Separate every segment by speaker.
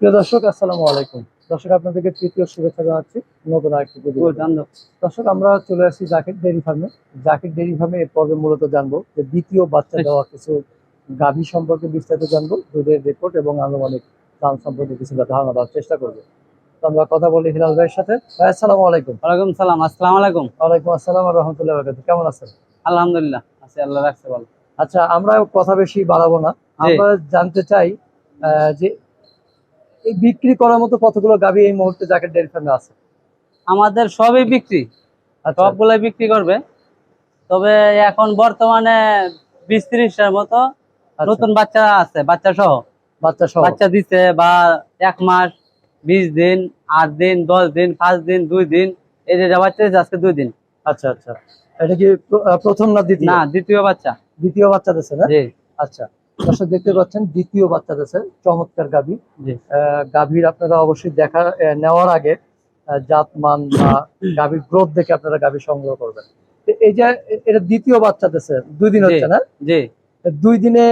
Speaker 1: প্রিয় দর্শক আসসালামু আলাইকুম। দর্শক আপনাদেরকে তৃতীয় শুভেচ্ছা জানাচ্ছি নতুন আরেকটি দর্শক আমরা চলে আসছি জাকির ডেয়ারি ফার্মে। জাকির ডেয়ারি ফার্মে এই পর্বে মূলত জানব যে দ্বিতীয় বাচ্চা দেওয়া কিছু গাভী সম্পর্কে বিস্তারিত জানব দুধের রেকর্ড এবং আনুমানিক দাম সম্পর্কে কিছুটা ধারণা দেওয়ার চেষ্টা করব। আমরা কথা বলি হিলাল ভাইয়ের সাথে। ভাই আসসালামু আলাইকুম।
Speaker 2: ওয়ালাইকুম সালাম আসসালামু আলাইকুম।
Speaker 1: ওয়ালাইকুম আসসালাম আর রহমতুল্লাহ বরকাত কেমন আছেন?
Speaker 2: আলহামদুলিল্লাহ আছি আল্লাহ রাখছে ভালো।
Speaker 1: আচ্ছা আমরা কথা বেশি বাড়াবো না। আমরা জানতে চাই আহ, যে এই বিক্রি করার মতো কতগুলো গাভী এই মুহূর্তে জাকির ডেয়ারি ফার্মে আছে?
Speaker 2: আমাদের সবই বিক্রি
Speaker 1: আচ্ছা।
Speaker 2: সবগুলাই বিক্রি করবে। তবে এখন বর্তমানে বিশ ত্রিশটার মতো
Speaker 1: আচ্ছা,
Speaker 2: নতুন বাচ্চা আছে বাচ্চা সহ
Speaker 1: বাচ্চা সহ
Speaker 2: বাচ্চা দিছে বা এক মাস বিশ দিন আট দিন দশ দিন পাঁচ দিন দুই দিন এই যে বাচ্চা আজকে দুই দিন।
Speaker 1: আচ্ছা আচ্ছা। এটা কি প্রথম না দ্বিতীয়?
Speaker 2: না দ্বিতীয় বাচ্চা।
Speaker 1: দ্বিতীয় বাচ্চা দিচ্ছে না?
Speaker 2: জি।
Speaker 1: আচ্ছা। দর্শক দেখতে পাচ্ছেন দ্বিতীয় বাচ্চা দিচ্ছে চমৎকার গাভী। গাভীর আপনারা অবশ্যই দেখা নেওয়ার আগে জাত মান বা গাভীর গ্রোথ দেখে আপনারা গাভী সংগ্রহ করবেন। এই যে এটা দ্বিতীয় বাচ্চা দিচ্ছে দুই দিন হচ্ছে না?
Speaker 2: জি।
Speaker 1: দুই দিনে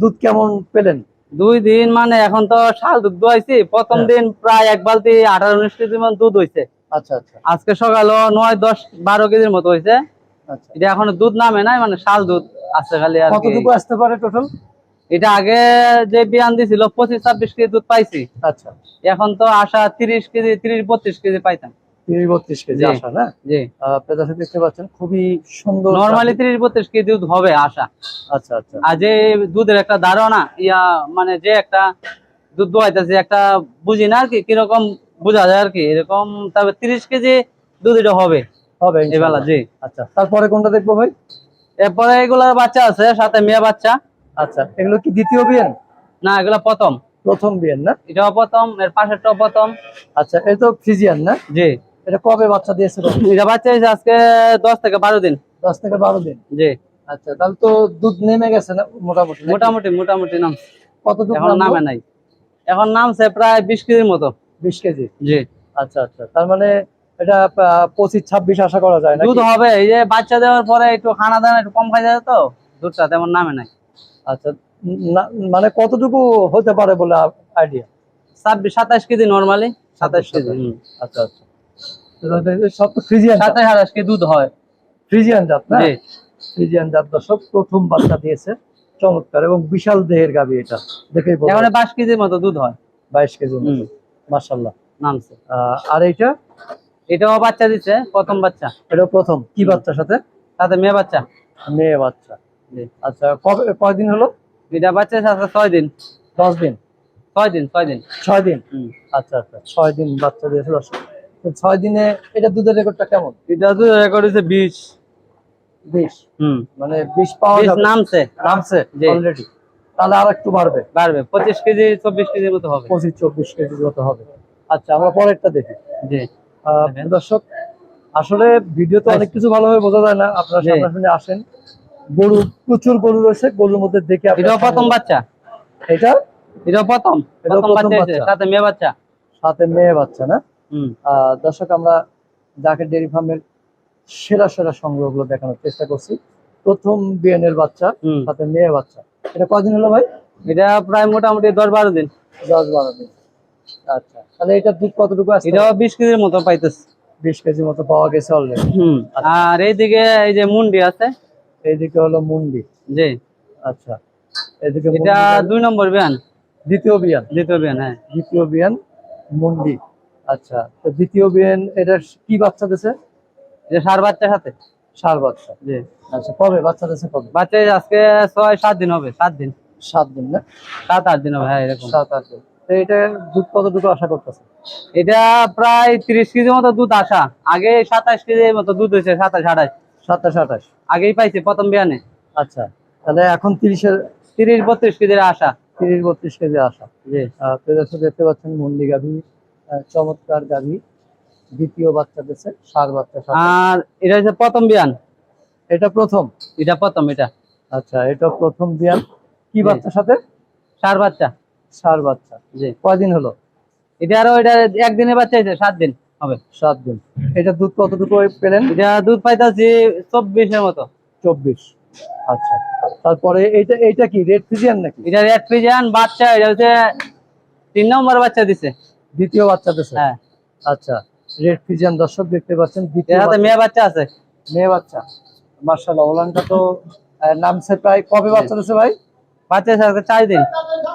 Speaker 1: দুধ কেমন পেলেন?
Speaker 2: দুই দিন মানে এখন তো শাল দুধ দোয়াইছি প্রথম
Speaker 1: হ্যাঁ।
Speaker 2: দিন প্রায় এক বালতি আঠারো উনিশ কেজি দুধ হয়েছে
Speaker 1: আচ্ছা আচ্ছা।
Speaker 2: আজকে সকালে নয় দশ বারো কেজির মতো হয়েছে
Speaker 1: আচ্ছা।
Speaker 2: এটা এখনও দুধ নামে নাই মানে শাল দুধ আছে খালি আর।
Speaker 1: কতটুকু আসতে পারে টোটাল
Speaker 2: এটা আগে যে বিয়ান দিছিল পঁচিশ ছাব্বিশ কেজি দুধ পাইছি।
Speaker 1: আচ্ছা।
Speaker 2: এখন তো আশা তিরিশ কেজি তিরিশ বত্রিশ কেজি পাইতাম।
Speaker 1: তিরিশ বত্রিশ কেজি
Speaker 2: জি।
Speaker 1: না?
Speaker 2: জি।
Speaker 1: আহ, দেখতে পাচ্ছেন খুবই সুন্দর
Speaker 2: নর্মালি তিরিশ বত্রিশ কেজি দুধ হবে আশা।
Speaker 1: আচ্ছা আচ্ছা।
Speaker 2: আর যে দুধের একটা ধারণা ইয়া মানে যে একটা দুধ দোয়াইতেছে একটা বুঝি না আর কি কীরকম বোঝা যায় আর কি এরকম তবে তিরিশ কেজি দুধ এটা হবে।
Speaker 1: হবে
Speaker 2: এবেলা। জি।
Speaker 1: আচ্ছা তারপরে কোনটা দেখব ভাই?
Speaker 2: এরপরে এগুলার বাচ্চা আছে সাথে মেয়ে বাচ্চা।
Speaker 1: আচ্ছা এগুলো কি দ্বিতীয় বিয়ান
Speaker 2: না এগুলা প্রথম।
Speaker 1: প্রথম বিয়ান না?
Speaker 2: এটাও প্রথম এর পাশেরটাও প্রথম।
Speaker 1: আচ্ছা এটা তো ফ্রিজিয়ান না?
Speaker 2: জি।
Speaker 1: এটা কবে বাচ্চা দিয়েছে
Speaker 2: এটা বাচ্চা হয়েছে আজকে দশ থেকে বারো দিন।
Speaker 1: দশ থেকে বারো দিন?
Speaker 2: জি।
Speaker 1: আচ্ছা তাহলে তো দুধ নেমে গেছে না মোটামুটি
Speaker 2: মোটামুটি মোটামুটি নাম।
Speaker 1: কতটুকু
Speaker 2: এখন নামে নাই। এখন নামছে প্রায় বিশ কেজির মতো।
Speaker 1: বিশ কেজি?
Speaker 2: জি।
Speaker 1: আচ্ছা আচ্ছা তার মানে এটা পঁচিশ ছাব্বিশ আশা করা যায় না
Speaker 2: দুধ হবে এই যে বাচ্চা দেওয়ার পরে একটু খানা দানা একটু কম খাই যায় তো দুধটা তেমন নামে নাই।
Speaker 1: আচ্ছা মানে কতটুকু হতে পারে বলে আইডিয়া
Speaker 2: ছাব্বিশ সাতাশ কেজি নর্মালি সাতাশ কেজি
Speaker 1: আচ্ছা আচ্ছা। সব তো ফ্রিজিয়ান
Speaker 2: সাতাশ আঠাশ কেজি দুধ হয়।
Speaker 1: ফ্রিজিয়ান জাত না? ফ্রিজিয়ান জাত দর্শক প্রথম বাচ্চা দিয়েছে। চমৎকার এবং বিশাল দেহের গাবি এটা।
Speaker 2: এখন বাইশ কেজির মতো দুধ হয়।
Speaker 1: বাইশ কেজি
Speaker 2: হুম।
Speaker 1: মার্শাল্লাহ
Speaker 2: নামছে।
Speaker 1: আর এইটা?
Speaker 2: এটাও বাচ্চা দিচ্ছে প্রথম বাচ্চা।
Speaker 1: এটা প্রথম। কি বাচ্চার সাথে?
Speaker 2: সাথে মেয়ে বাচ্চা।
Speaker 1: মেয়ে বাচ্চা। আচ্ছা কবে কয়দিন হলো?
Speaker 2: এটা বাচ্চা হয়েছে আজকে ছয় দিন।
Speaker 1: দশ দিন?
Speaker 2: ছয় দিন ছয় দিন।
Speaker 1: ছয় দিন। আচ্ছা আচ্ছা ছয় দিন বাচ্চা দিয়েছে তো ছয় দিনে এটা দুধের রেকর্ডটা কেমন?
Speaker 2: এটা দুধ রেকর্ড হয়েছে বিশ।
Speaker 1: বিশ?
Speaker 2: হুম।
Speaker 1: মানে বিশ পাওয়া
Speaker 2: নামছে।
Speaker 1: নামছে। অলরেডি তাহলে আর একটু বাড়বে।
Speaker 2: বাড়বে। পঁচিশ কেজি চব্বিশ কেজির মতো হবে।
Speaker 1: পঁচিশ চব্বিশ কেজির মতো হবে। আচ্ছা আমরা পরেরটা দেখি।
Speaker 2: জি।
Speaker 1: দর্শক আসলে ভিডিওতে অনেক কিছু ভালোভাবে বোঝা যায় না। আপনারা। সামনাসামনি আসেন। গরু প্রচুর গরু রয়েছে গরুর মধ্যে দেখে
Speaker 2: এটাও প্রথম বাচ্চা?
Speaker 1: এটা?
Speaker 2: এটাও প্রথম? প্রথম
Speaker 1: প্রথম
Speaker 2: বাচ্চা সাথে মেয়ে বাচ্চা?
Speaker 1: সাথে মেয়ে বাচ্চা না? দর্শক আমরা জাকের ডেয়ারি ফার্মের সেরা সেরা সংগ্রহগুলো দেখানোর চেষ্টা করছি প্রথম বিএনের বাচ্চা সাথে মেয়ে বাচ্চা। এটা কদিন হলো ভাই?
Speaker 2: এটা প্রায় মোটামুটি দশ বারো দিন।
Speaker 1: দশ বারো দিন। আচ্ছা তাহলে এটা দুধ কতটুকু আছে?
Speaker 2: এটাও বিশ কেজির মতো পাইতেছে।
Speaker 1: বিশ কেজির মতো পাওয়া গেছে অলরেডি
Speaker 2: হুম। আর এইদিকে এই যে মুন্ডি আছে
Speaker 1: এইদিকে হলো মুন্ডি।
Speaker 2: জি।
Speaker 1: আচ্ছা। এদিকে
Speaker 2: এটা দুই নম্বর বিয়ান?
Speaker 1: দ্বিতীয় বিয়ান।
Speaker 2: দ্বিতীয় বিয়ান হ্যাঁ।
Speaker 1: দ্বিতীয় বিয়ান মুন্ডি। আচ্ছা তো দ্বিতীয় বিয়ান এটা কি বাচ্চা দিছে?
Speaker 2: এটা সার বাচ্চার সাথে।
Speaker 1: সার বাচ্চা।
Speaker 2: জি।
Speaker 1: আচ্ছা কবে? বাচ্চা দিছে কবে?
Speaker 2: বাচ্চা আজকে ছয় সাত দিন হবে সাত দিন।
Speaker 1: সাত দিন না?
Speaker 2: সাত আট দিন হবে হ্যাঁ এরকম।
Speaker 1: সাত আট দিন। তো এটা দুধ কতটুকু আশা করতেছে?
Speaker 2: এটা প্রায় তিরিশ কেজি মতো দুধ আসা। আগে সাতাশ কেজির মতো দুধ হয়েছে সাতাশ আঠাশ।
Speaker 1: সাতাশ আঠাশ।
Speaker 2: আগেই পাইছে প্রথম বিয়ানে।
Speaker 1: আচ্ছা তাহলে এখন তিরিশের
Speaker 2: তিরিশ বত্রিশ কেজির আসা
Speaker 1: তিরিশ বত্রিশ কেজি আসা
Speaker 2: জি।
Speaker 1: দর্শক দেখতে পাচ্ছেন মুন্ডি গাভী। চমৎকার গাভী। দ্বিতীয় বাচ্চা দিছে সার বাচ্চা
Speaker 2: আর এটা হচ্ছে প্রথম বিয়ান।
Speaker 1: এটা প্রথম?
Speaker 2: এটা প্রথম এটা।
Speaker 1: আচ্ছা এটা প্রথম বিয়ান। কি। বাচ্চার সাথে?
Speaker 2: সার বাচ্চা।
Speaker 1: সার বাচ্চা।
Speaker 2: জি।
Speaker 1: কয়দিন হলো?
Speaker 2: এটা আরও এটা একদিনে বাচ্চা হয়েছে সাত দিন। হবে
Speaker 1: সাত দিন এটা দুধ কতটুকু পেলেন?
Speaker 2: এটা দুধ পাইতাছি চব্বিশের মতো।
Speaker 1: চব্বিশ। আচ্ছা। তারপরে এইটা এইটা কি রেড ফিজিয়ান নাকি?
Speaker 2: এটা রেড ফ্রিজিয়ান বাচ্চা এটা হচ্ছে তিন নম্বর বাচ্চা দিছে।
Speaker 1: দ্বিতীয় বাচ্চা দিছে?
Speaker 2: হ্যাঁ।
Speaker 1: আচ্ছা রেড ফিজিয়ান দর্শক দেখতে পাচ্ছেন দ্বিতীয়
Speaker 2: হাতে মেয়ে বাচ্চা আছে।
Speaker 1: মেয়ে বাচ্চা। মার্শাল্লাহ ওলানটা তো নামছে প্রায় কবে বাচ্চা দিছে ভাই?
Speaker 2: বাচ্চা চার দিন।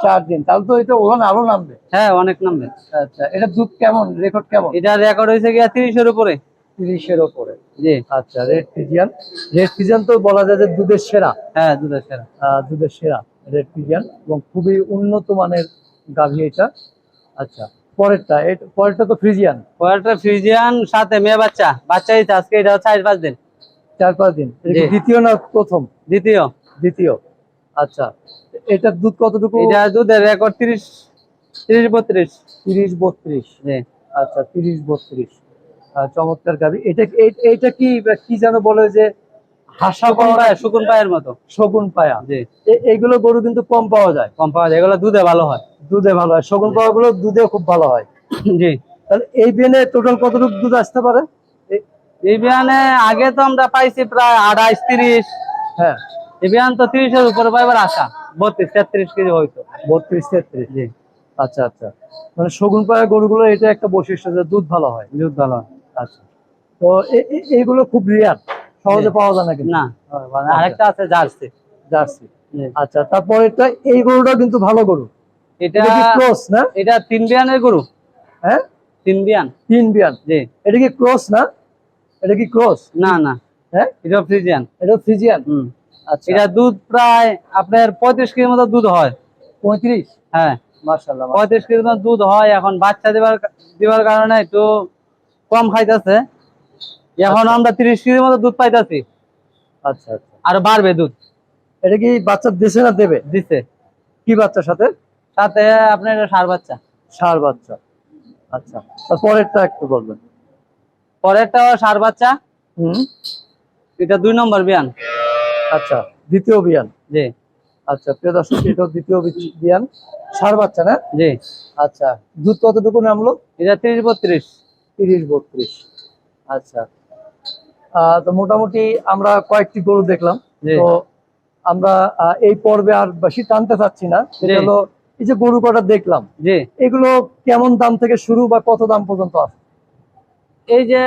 Speaker 1: চার দিন। তাহলে তো এটা ওলান আরও নামবে।
Speaker 2: হ্যাঁ অনেক নামবে।
Speaker 1: আচ্ছা এটা দুধ কেমন? রেকর্ড কেমন?
Speaker 2: এটা রেকর্ড হয়েছে গিয়া তিরিশের উপরে।
Speaker 1: তিরিশের ওপরে
Speaker 2: জি।
Speaker 1: আচ্ছা রেড ফিজিয়ান রেড ফিজিয়ান তো বলা যায় যে দুধের সেরা।
Speaker 2: হ্যাঁ দুধের সেরা।
Speaker 1: দুধের সেরা রেড ফিজিয়ান এবং খুবই উন্নত মানের গাভী এটা। আচ্ছা পরেরটা এটা পরেরটা তো ফ্রিজিয়ান।
Speaker 2: পরেরটা ফ্রিজিয়ান সাথে মেয়ে বাচ্চা। বাচ্চা দিতে আজকে এটা চার পাঁচ দিন।
Speaker 1: চার পাঁচ দিন। দ্বিতীয় না প্রথম?
Speaker 2: দ্বিতীয়।
Speaker 1: দ্বিতীয়। আচ্ছা এটার দুধ কতটুকু?
Speaker 2: এটা দুধের রেকর্ড তিরিশ তিরিশ বত্রিশ।
Speaker 1: তিরিশ বত্রিশ।
Speaker 2: জি।
Speaker 1: আচ্ছা তিরিশ বত্রিশ। আহ, চমৎকার গাভী এটা এটা কি কি যেন বলে যে হাসা
Speaker 2: শুকুন
Speaker 1: পাওয়া
Speaker 2: পায়ের পায়ের মতো।
Speaker 1: শগুন পায়া।
Speaker 2: জি।
Speaker 1: এইগুলো গরু কিন্তু কম পাওয়া যায়।
Speaker 2: কম পাওয়া যায় এগুলো দুধে ভালো হয়।
Speaker 1: দুধে ভালো হয়। শগুন পাওয়া গুলো দুধে খুব ভালো হয়।
Speaker 2: জি।
Speaker 1: তাহলে এই বেনে টোটাল কতটুকু দুধ আসতে পারে?
Speaker 2: এই বিয়ানে আগে তো আমরা পাইছি প্রায় আঠাইশ তিরিশ।
Speaker 1: হ্যাঁ।
Speaker 2: এই বিয়ান তো তিরিশের উপরে পাইবার আশা। বত্রিশ তেত্রিশ কেজি হয়তো
Speaker 1: বত্রিশ তেত্রিশ
Speaker 2: জি।
Speaker 1: আচ্ছা আচ্ছা। মানে শগুন পায়া গরুগুলো এটা একটা বৈশিষ্ট্য যে দুধ ভালো হয়।
Speaker 2: দুধ ভালো হয়।
Speaker 1: আচ্ছা। তো এইগুলো খুব রিয়ার সহজে পাওয়া যায় না কিন্তু।
Speaker 2: না। আরেকটা আছে জার্সি।
Speaker 1: জার্সি। আচ্ছা তারপর এটা এই গরুটা কিন্তু ভালো গরু।
Speaker 2: এটা
Speaker 1: ক্রস না?
Speaker 2: এটা তিন বিয়ানের গরু।
Speaker 1: হ্যাঁ?
Speaker 2: তিন বিয়ান।
Speaker 1: তিন বিয়ান।
Speaker 2: জি।
Speaker 1: এটা কি ক্রস না? এটা কি ক্রস?
Speaker 2: না না।
Speaker 1: হ্যাঁ?
Speaker 2: এটা ফ্রিজিয়ান।
Speaker 1: এটা ফ্রিজিয়ান।
Speaker 2: হুম।
Speaker 1: আচ্ছা
Speaker 2: এটা দুধ প্রায় আপনার পঁয়ত্রিশ কেজির মতো দুধ হয়।
Speaker 1: পঁয়ত্রিশ?
Speaker 2: হ্যাঁ। পঁয়ত্রিশ কেজির মতো দুধ হয়। এখন বাচ্চা দেবার দেওয়ার কারণে একটু কম খাইতেছে। এখন আমরা তিরিশ কেজির মতো দুধ পাইতেছি।
Speaker 1: আচ্ছা আচ্ছা।
Speaker 2: আর বাড়বে দুধ।
Speaker 1: এটা কি বাচ্চা দিছে না দেবে?
Speaker 2: দিছে।
Speaker 1: কি বাচ্চার সাথে?
Speaker 2: সাথে আপনার এটা সার বাচ্চা।
Speaker 1: সার বাচ্চা। আচ্ছা তারপরেরটা একটু বলবেন।
Speaker 2: পরেরটা সার বাচ্চা।
Speaker 1: হুম।
Speaker 2: এটা দুই নম্বর বিয়ান।
Speaker 1: আচ্ছা দ্বিতীয় বিয়ান
Speaker 2: জি।
Speaker 1: আচ্ছা প্রিয় দর্শক এটাও দ্বিতীয় বিয়ান ষাঁড় বাচ্চা না?
Speaker 2: জি।
Speaker 1: আচ্ছা দুধ কতটুকু নামলো?
Speaker 2: এটা তিরিশ বত্রিশ।
Speaker 1: তিরিশ বত্রিশ। আচ্ছা তো মোটামুটি আমরা কয়েকটি গরু দেখলাম। তো আমরা এই পর্বে আর বেশি টানতে চাচ্ছি না। সেটা হলো এই যে গরু কটা দেখলাম এগুলো কেমন দাম থেকে শুরু বা কত দাম পর্যন্ত আছে?
Speaker 2: এই যে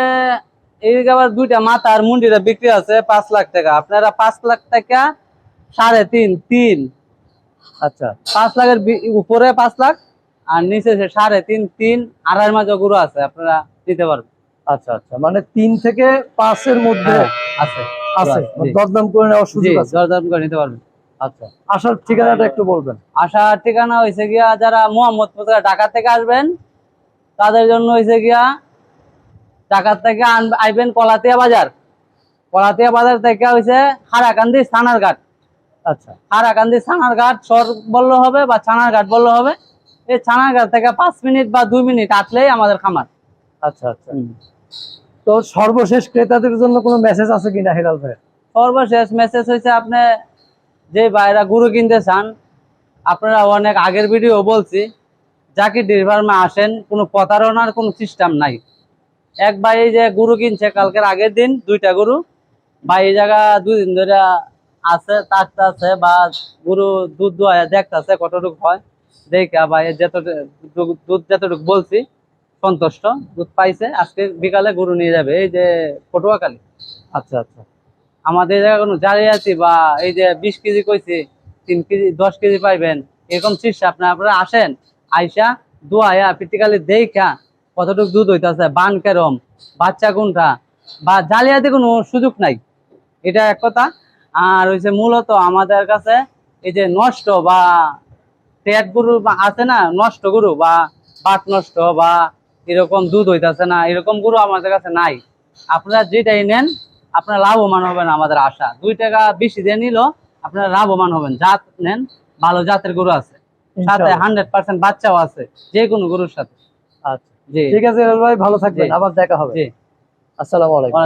Speaker 2: এই আবার দুইটা মাথা আর মুন্ডিটা বিক্রি আছে পাঁচ লাখ টাকা। আপনারা পাঁচ লাখ টাকা সাড়ে তিন তিন।
Speaker 1: আচ্ছা
Speaker 2: পাঁচ লাখের উপরে পাঁচ লাখ আর নিচে সাড়ে তিন তিন। আড়াই মাঝে গুরু আছে আপনারা দিতে পারবেন।
Speaker 1: আচ্ছা আচ্ছা মানে তিন থেকে পাঁচের মধ্যে
Speaker 2: হ্যাঁ, আছে।
Speaker 1: আছে দরদাম করে নেওয়ার সুযোগ আছে।
Speaker 2: দরদাম করে নিতে পারবেন।
Speaker 1: আচ্ছা। আসার ঠিকানাটা একটু বলবেন।
Speaker 2: আসার ঠিকানা হয়েছে গিয়া যারা মোহাম্মদপুর ঢাকা থেকে আসবেন তাদের জন্য হয়েছে গিয়া ঢাকা থেকে আইবেন কলাতিয়া বাজার। কলাতিয়া বাজার থেকে হয়েছে হারাকান্দি থানার ঘাট।
Speaker 1: আচ্ছা।
Speaker 2: হারাকান্দি ছানার ঘাট সর বললে হবে বা ছানার ঘাট বললে হবে। এই ছানার ঘাট থেকে পাঁচ মিনিট বা দুই মিনিট আটলেই আমাদের খামার।
Speaker 1: আচ্ছা আচ্ছা। তো সর্বশেষ ক্রেতাদের জন্য কোনো মেসেজ আছে কিনা হেলাল ভাই
Speaker 2: সর্বশেষ মেসেজ হয়েছে আপনি যে বাইরা গরু কিনতে চান আপনারা অনেক আগের ভিডিও বলছি যাকে ডিভার্মে আসেন কোনো প্রতারণার কোনো সিস্টেম নাই। এক ভাই এই যে গরু কিনছে কালকের আগের দিন দুইটা গরু। বা এই জায়গা দুই দিন ধরে আছে তাকতে আছে বা গরু দুধ দোয়া দেখতেছে কতটুকু হয়। দেখে এর যতটুকু দুধ যতটুকু বলছি সন্তুষ্ট দুধ পাইছে আজকে বিকালে গরু নিয়ে যাবে এই যে পটুয়াখালী।
Speaker 1: আচ্ছা আচ্ছা।
Speaker 2: আমাদের জায়গায় কোনো জারি আছি বা এই যে বিশ কেজি কইছে তিন কেজি দশ কেজি পাইবেন এরকম চিকিৎসা আপনার আপনারা আসেন আইসা দোয়া পিটিকালি দেখা কতটুকু দুধ হইতাছে? বান কেরম বাচ্চা কোনটা? বা জালিয়াতি কোনো সুযোগ নাই? এটা এক কথা। আর হইছে মূলত আমাদের কাছে এই যে নষ্ট বা পেট গরু বা আছে না নষ্ট গরু বা বাট নষ্ট বা এরকম দুধ হইতাছে না এরকম গরু আমাদের কাছে নাই। আপনারা যেটাই নেন আপনারা লাভবান হবেন আমাদের আশা। দুই টাকা বেশি দিয়ে নিল আপনারা লাভবান হবেন। জাত নেন ভালো জাতের গরু আছে। সাথে হান্ড্রেড পার্সেন্ট বাচ্চাও আছে যে কোনো গরুর সাথে।
Speaker 1: আচ্ছা। ঠিক আছে ভাই ভালো থাকবেন। আবার দেখা হবে। আসসালামু আলাইকুম।